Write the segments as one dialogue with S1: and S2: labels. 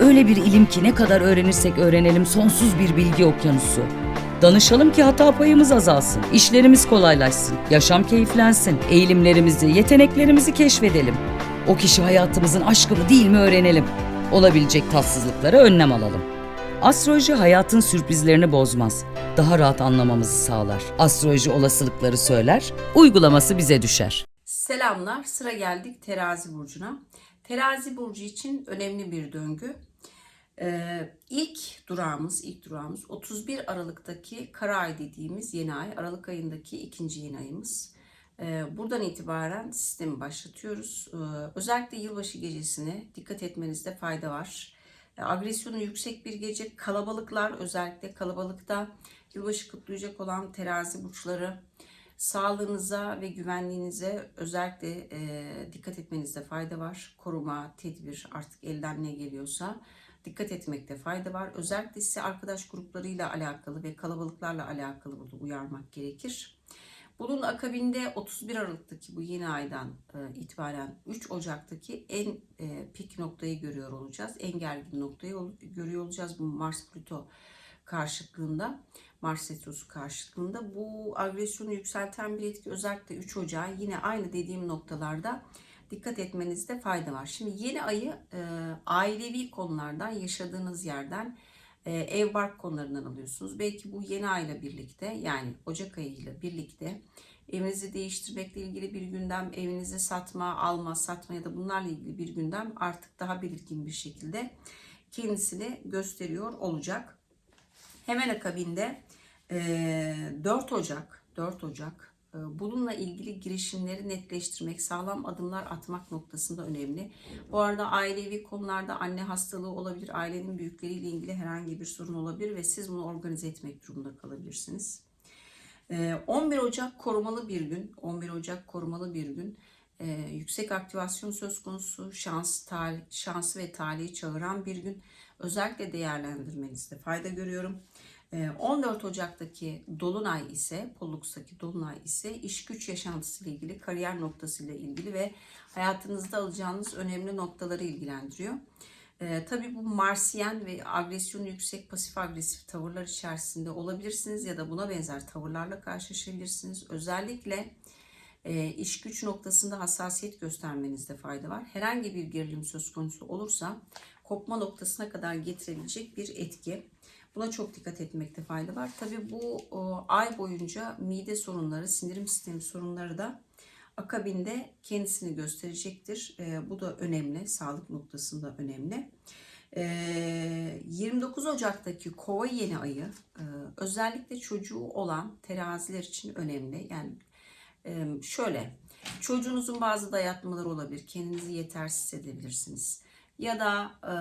S1: Öyle bir ilim ki ne kadar öğrenirsek öğrenelim sonsuz bir bilgi okyanusu. Danışalım ki hata payımız azalsın, işlerimiz kolaylaşsın, yaşam keyiflensin, eğilimlerimizi, yeteneklerimizi keşfedelim. O kişi hayatımızın aşkı mı değil mi öğrenelim. Olabilecek tatsızlıklara önlem alalım. Astroloji hayatın sürprizlerini bozmaz. Daha rahat anlamamızı sağlar. Astroloji olasılıkları söyler, uygulaması bize düşer.
S2: Selamlar. Sıra geldik terazi burcuna. Terazi burcu için önemli bir döngü. Ee, ilk durağımız, ilk durağımız 31 Aralık'taki kara ay dediğimiz yeni ay. Aralık ayındaki ikinci yeni ayımız. Ee, buradan itibaren sistemi başlatıyoruz. Ee, özellikle yılbaşı gecesine dikkat etmenizde fayda var. Ee, agresyonu yüksek bir gece. Kalabalıklar özellikle kalabalıkta yılbaşı kutlayacak olan terazi burçları sağlığınıza ve güvenliğinize özellikle e, dikkat etmenizde fayda var. Koruma, tedbir artık elden ne geliyorsa dikkat etmekte fayda var. Özellikle size arkadaş gruplarıyla alakalı ve kalabalıklarla alakalı burada uyarmak gerekir. Bunun akabinde 31 Aralık'taki bu yeni aydan e, itibaren 3 Ocak'taki en e, pik noktayı görüyor olacağız. En gergin noktayı görüyor olacağız bu Mars Plüto karşıtlığında. Mars Retrosu karşıtlığında bu agresyonu yükselten bir etki özellikle 3 Ocağı yine aynı dediğim noktalarda dikkat etmenizde fayda var. Şimdi yeni ayı e, ailevi konulardan yaşadığınız yerden e, ev bark konularından alıyorsunuz. Belki bu yeni ayla birlikte yani Ocak ayıyla birlikte evinizi değiştirmekle ilgili bir gündem, evinizi satma, alma, satma ya da bunlarla ilgili bir gündem artık daha belirgin bir şekilde kendisini gösteriyor olacak. Hemen akabinde e, 4 Ocak 4 Ocak bununla ilgili girişimleri netleştirmek, sağlam adımlar atmak noktasında önemli. Bu arada ailevi konularda anne hastalığı olabilir, ailenin büyükleriyle ilgili herhangi bir sorun olabilir ve siz bunu organize etmek durumunda kalabilirsiniz. E, 11 Ocak korumalı bir gün. 11 Ocak korumalı bir gün. E, yüksek aktivasyon söz konusu, şans, tal, şansı ve talihi çağıran bir gün. Özellikle değerlendirmenizde fayda görüyorum. Ee, 14 Ocak'taki Dolunay ise, Pollux'taki Dolunay ise iş güç yaşantısıyla ilgili, kariyer noktasıyla ilgili ve hayatınızda alacağınız önemli noktaları ilgilendiriyor. Ee, tabii bu Marsiyen ve agresyonu yüksek pasif agresif tavırlar içerisinde olabilirsiniz ya da buna benzer tavırlarla karşılaşabilirsiniz. Özellikle e, iş güç noktasında hassasiyet göstermenizde fayda var. Herhangi bir gerilim söz konusu olursa kopma noktasına kadar getirebilecek bir etki. Buna çok dikkat etmekte fayda var. Tabii bu o, ay boyunca mide sorunları, sindirim sistemi sorunları da akabinde kendisini gösterecektir. E, bu da önemli, sağlık noktasında önemli. E, 29 Ocak'taki kova yeni ayı e, özellikle çocuğu olan teraziler için önemli. Yani e, şöyle, çocuğunuzun bazı dayatmaları olabilir, kendinizi yetersiz hissedebilirsiniz ya da e,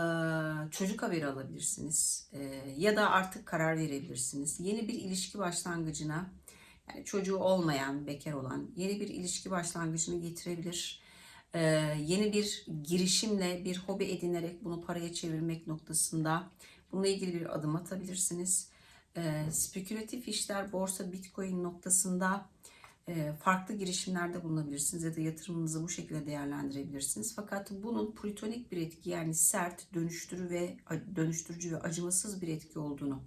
S2: çocuk haberi alabilirsiniz E, ya da artık karar verebilirsiniz. Yeni bir ilişki başlangıcına yani çocuğu olmayan, bekar olan yeni bir ilişki başlangıcını getirebilir. E, yeni bir girişimle bir hobi edinerek bunu paraya çevirmek noktasında bununla ilgili bir adım atabilirsiniz. E, spekülatif işler, borsa, bitcoin noktasında farklı girişimlerde bulunabilirsiniz ya da yatırımınızı bu şekilde değerlendirebilirsiniz. Fakat bunun plütonik bir etki yani sert, dönüştürü ve dönüştürücü ve acımasız bir etki olduğunu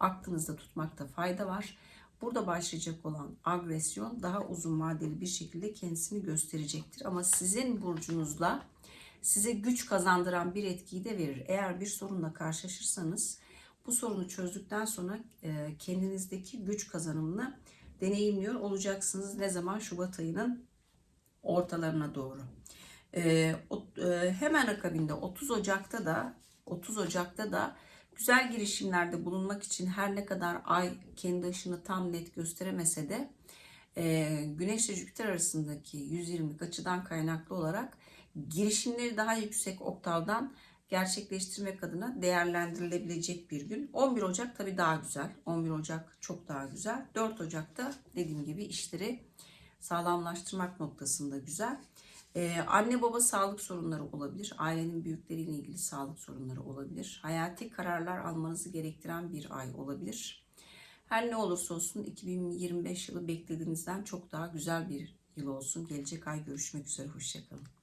S2: aklınızda tutmakta fayda var. Burada başlayacak olan agresyon daha uzun vadeli bir şekilde kendisini gösterecektir. Ama sizin burcunuzla size güç kazandıran bir etkiyi de verir. Eğer bir sorunla karşılaşırsanız bu sorunu çözdükten sonra e, kendinizdeki güç kazanımını deneyimliyor olacaksınız. Ne zaman? Şubat ayının ortalarına doğru. Ee, o, e, hemen akabinde 30 Ocak'ta da 30 Ocak'ta da güzel girişimlerde bulunmak için her ne kadar ay kendi ışını tam net gösteremese de e, Güneş ile Jüpiter arasındaki 120'lik açıdan kaynaklı olarak girişimleri daha yüksek oktavdan gerçekleştirmek adına değerlendirilebilecek bir gün. 11 Ocak tabii daha güzel. 11 Ocak çok daha güzel. 4 Ocak'ta dediğim gibi işleri sağlamlaştırmak noktasında güzel. Ee, anne baba sağlık sorunları olabilir. Ailenin büyükleriyle ilgili sağlık sorunları olabilir. Hayati kararlar almanızı gerektiren bir ay olabilir. Her ne olursa olsun 2025 yılı beklediğinizden çok daha güzel bir yıl olsun. Gelecek ay görüşmek üzere. Hoşçakalın.